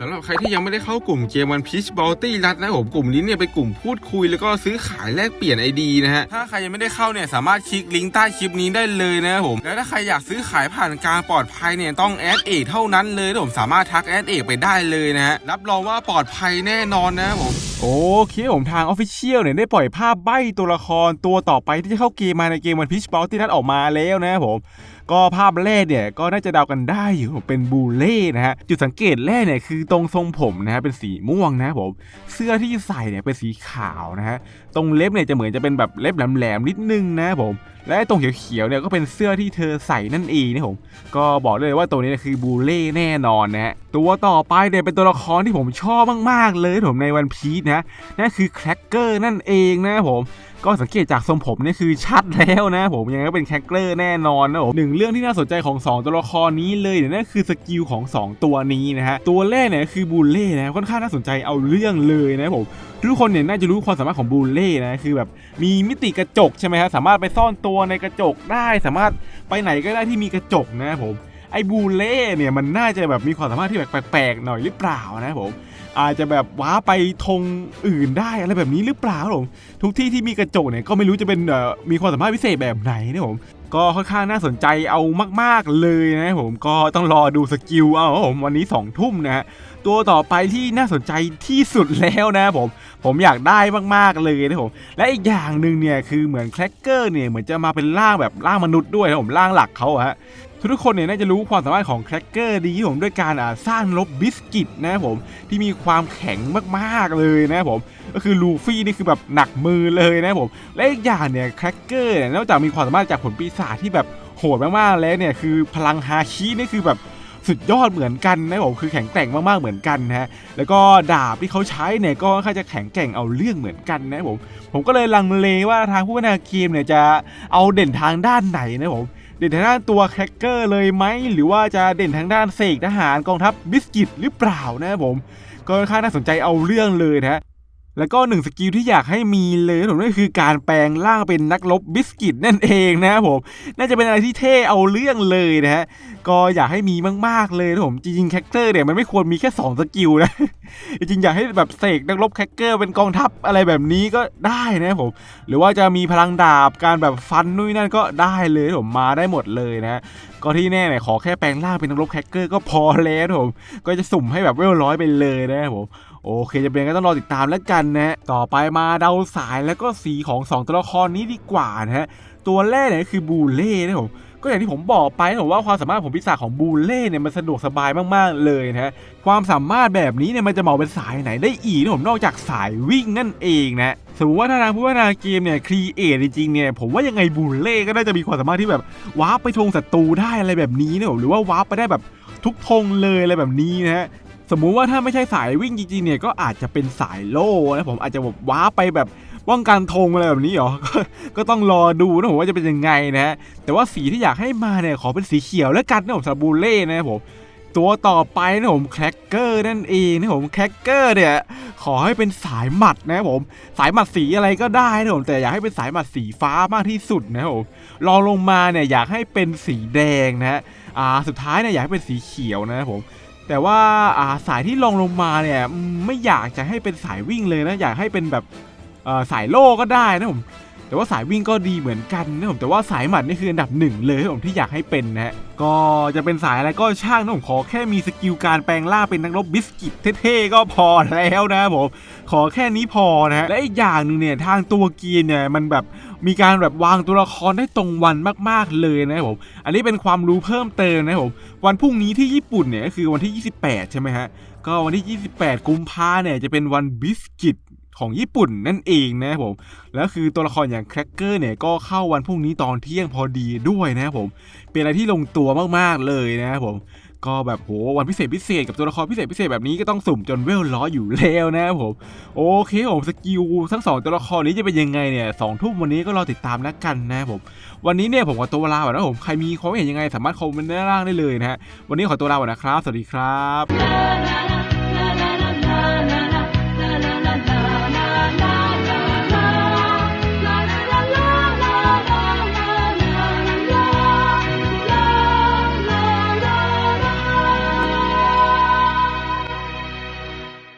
สำหรับใครที่ยังไม่ได้เข้ากลุ่มเกมวันพีชบอลตี้รัดนะผมกลุ่มนี้เนี่ยเป็นกลุ่มพูดคุยแล้วก็ซื้อขายแลกเปลี่ยนไอดีนะฮะถ้าใครยังไม่ได้เข้าเนี่ยสามารถคลิกลิงก์ใต้คลิปนี้ได้เลยนะผมแล้วถ้าใครอยากซื้อขายผ่านการปลอดภัยเนี่ยต้องแอดเอกเท่านั้นเลยผมสามารถทักแอดเอกไปได้เลยนะฮะรับรองว่าปลอดภัยแน่นอนนะผมโอเคผมทางออฟฟิเชียลเนี่ยได้ปล่อยภาพใบ้ตัวละครตัวต่อไปที่จะเข้าเกมมาในเกมวันพีชบอลที่นัดออกมาแล้วนะครับผม ก็ภาพแรกเนี่ยก็น่าจะเดากันได้อยู่เป็นบูเล่นะฮะจุดสังเกตแรกเนี่ยคือตรงทรงผมนะฮะเป็นสีม่วงนะผมเสื้อที่ใส่เนี่ยเป็นสีขาวนะฮะตรงเล็บเนี่ยจะเหมือนจะเป็นแบบเล็บแหลมๆนิดนึงนะผมและตรงเขียวๆเนี่ยก็เป็นเสื้อที่เธอใส่นั่นเองนะผมก็บอกเลยว่าตัวนี้คือบูเล่แน่นอนนะฮะตัวต่อไปเนี่ยเป็นตัวละครที่ผมชอบมากๆเลยผมในวันพีชนะนั่นคือแครกเกอร์นั่นเองนะผม ก็สังเกตจากทรงผมเนี่ยคือชัดแล้วนะผมยังไงก็เป็นแคคเกอร์แน่นอนนะผมหนึ่งเรื่องที่น่าสนใจของ 2 ตัวละครนี้เลยเนี่ยนั่นคือสกิลของ 2 ตัวนี้นะฮะตัวแรกเนี่ยคือบูลเล่นะค่อนข้างน่าสนใจเอาเรื่องเลยนะผมทุกคนเนี่ยน่าจะรู้ความสามารถของบูลเล่นะคือแบบมีมิติกระจกใช่ไหมฮะสามารถไปซ่อนตัวในกระจกได้สามารถไปไหนก็ได้ที่มีกระจกนะผม ไอ้บูเล่เนี่ยมันน่าจะแบบมีความสามารถที่แบบแปลกๆหน่อยหรือเปล่านะผมอาจจะแบบว้าไปธงอื่นได้อะไรแบบนี้หรือเปล่าครับผมทุกที่ที่มีกระจกเนี่ยก็ไม่รู้จะเป็นมีความสามารถพิเศษแบบไหนนะผมก็ค่อนข้างน่าสนใจเอามาก ๆ เลยนะผมก็ต้องรอดูสกิลเอาครับผมวันนี้2องทุ่มนะฮะตัวต่อไปที่น่าสนใจที่สุดแล้วนะผมผมอยากได้มากๆเลยนะผมและอีกอย่างหนึ่งเนี่ยคือเหมือนแครกเกอร์เนี่ยเหมือนจะมาเป็นร่างแบบร่างมนุษย์ด้วยนะผมร่างหลักเขาอะฮะ ทุกคนเนี่ยน่าจะรู้ความสามารถของแครกเกอร์ดีผมด้วยการอ่าสร้างลบบิสกิตนะครับผมที่มีความแข็งมากๆเลยนะครับผมก็คือลูฟี่นี่คือแบบหนักมือเลยนะครับผมและอีกอย่างเนี่ยแครกเกอร์เนี่ยนอกจากมีความสามารถจากผลปีศาจที่แบบโหดมากๆแล้วเนี่ยคือพลังฮาคินี่คือแบบสุดยอดเหมือนกันนะครับผมคือแข็งแกร่งมากๆเหมือนกันนะฮะแล้วก็ดาบที่เขาใช้เนี่ยก็ค่อนข้างจะแข็งแกร่งเอาเรื่องเหมือนกันนะครับผมผมก็เลยลังเลว่าทางผู้พัฒนาเกมเนี่ยจะเอาเด่นทางด้านไหนนะครับผม เด่นทางด้านตัวแฮกเกอร์เลยไหมหรือว่าจะเด่นทางด้านเสกทหารกองทัพบิสกิตหรือเปล่านะครับผมก็ค่อนข้างน่าสนใจเอาเรื่องเลยนะ แล้วก็หนึ่งสกิลที่อยากให้มีเลยผมนั่นคือการแปลงร่างเป็นนักรบบิสกิตนั่นเองนะครับผม น่าจะเป็นอะไรที่เท่เอาเรื่องเลยนะฮะ ก็อยากให้มีมากๆเลยนะผม จริงๆแครกเกอร์เนี่ยมันไม่ควรมีแค่สองสกิลนะ จริงๆอยากให้แบบเสกนักรบแครกเกอร์เป็นกองทัพอะไรแบบนี้ก็ได้นะครับผม หรือว่าจะมีพลังดาบการแบบฟันนู่นนั่นก็ได้เลยผมมาได้หมดเลยนะ ก็ที่แน่เนี่ยขอแค่แปลงร่างเป็นนักรบแคคเกอร์ก็พอแล้วผม ก็จะสุ่มให้แบบเวลร้อยไปเลยนะครับผม โอเคจะเป็นยังไงก็ต้องรอติดตามแล้วกันนะต่อไปมาเดาสายแล้วก็สีของ 2 ตัวละครนี้ดีกว่านะฮะตัวแรกเนี่ยคือบูเล่นะผมก็อย่างที่ผมบอกไปผมว่าความสามารถของปีศาของบูเล่เนี่ยมันสะดวกสบายมากๆเลยนะฮะความสามารถแบบนี้เนี่ยมันจะเหมาะเป็นสายไหนได้อีกนะผมนอกจากสายวิ่งนั่นเองนะสมมติว่าถ้าทางผู้พัฒนาเกมเนี่ยครีเอทจริงๆเนี่ยผมว่ายังไงบูเล่ก็น่าจะมีความสามารถที่แบบวาร์ปไปธงศัตรูได้อะไรแบบนี้นะผมหรือว่าวาร์ปไปได้แบบทุกธงเลยอะไรแบบนี้นะฮะ สมมุติว่าถ้าไม่ใช่สายวิ่งจริงๆเนี่ยก็อาจจะเป็นสายโล่นะผมอาจจะแบบวาไปแบบป้องกันธงอะไรแบบนี้เหรอ ก็ต้องรอดูนะผมว่าจะเป็นยังไงนะฮะแต่ว่าสีที่อยากให้มาเนี่ยขอเป็นสีเขียวแล้วกันนะผมสำหรับบูเล่นะครับผมตัวต่อไปนะผมแครกเกอร์นั่นเองนะผมแครกเกอร์เนี่ยขอให้เป็นสายหมัดนะครับผมสายหมัดสีอะไรก็ได้นะผมแต่อยากให้เป็นสายหมัดสีฟ้ามากที่สุดนะครับผมรองลงมาเนี่ยอยากให้เป็นสีแดงนะฮะอ่าสุดท้ายเนี่ยอยากให้เป็นสีเขียวนะครับผม แต่ว่าอ่าสายที่ลองลงมาเนี่ยไม่อยากจะให้เป็นสายวิ่งเลยนะ อยากให้เป็นแบบสายโล่ก็ได้นะผม แต่ว่าสายวิ่งก็ดีเหมือนกันนะผมแต่ว่าสายหมัดนี่คืออันดับหนึ่งเลยผมที่อยากให้เป็นนะฮะก็จะเป็นสายอะไรก็ช่างนะผมขอแค่มีสกิลการแปลงร่าเป็นนักรบบิสกิตเท่ๆก็พอแล้วนะครับผมขอแค่นี้พอนะฮะและอีกอย่างหนึ่งเนี่ยทางตัวเกียร์เนี่ยมันแบบมีการแบบวางตัวละครได้ตรงวันมากๆเลยนะครับผมอันนี้เป็นความรู้เพิ่มเติมนะครับผมวันพรุ่งนี้ที่ญี่ปุ่นเนี่ยก็คือวันที่ 28 ใช่ไหมฮะก็วันที่ 28 กุมภาเนี่ยจะเป็นวันบิสกิต ของญี่ปุ่นนั่นเองนะครับผม แล้วคือตัวละครอย่างแครกเกอร์เนี่ยก็เข้าวันพรุ่งนี้ตอนเที่ยงพอดีด้วยนะครับผม เป็นอะไรที่ลงตัวมากๆเลยนะครับผม ก็แบบโหวันพิเศษพิเศษกับตัวละครพิเศษพิเศษแบบนี้ก็ต้องสุ่มจนเวลร้ออยู่แล้วนะครับผม โอเคผมสกิลทั้งสองตัวละครนี้จะเป็นยังไงเนี่ยสองทุ่มวันนี้ก็รอติดตามแล้วกันนะครับผม วันนี้เนี่ยผมขอตัวลาก่อนนะผมใครมีความเห็นยังไงสามารถคอมเมนต์ด้านล่างได้เลยนะฮะวันนี้ขอตัวลาก่อนนะครับ สวัสดีครับ la la la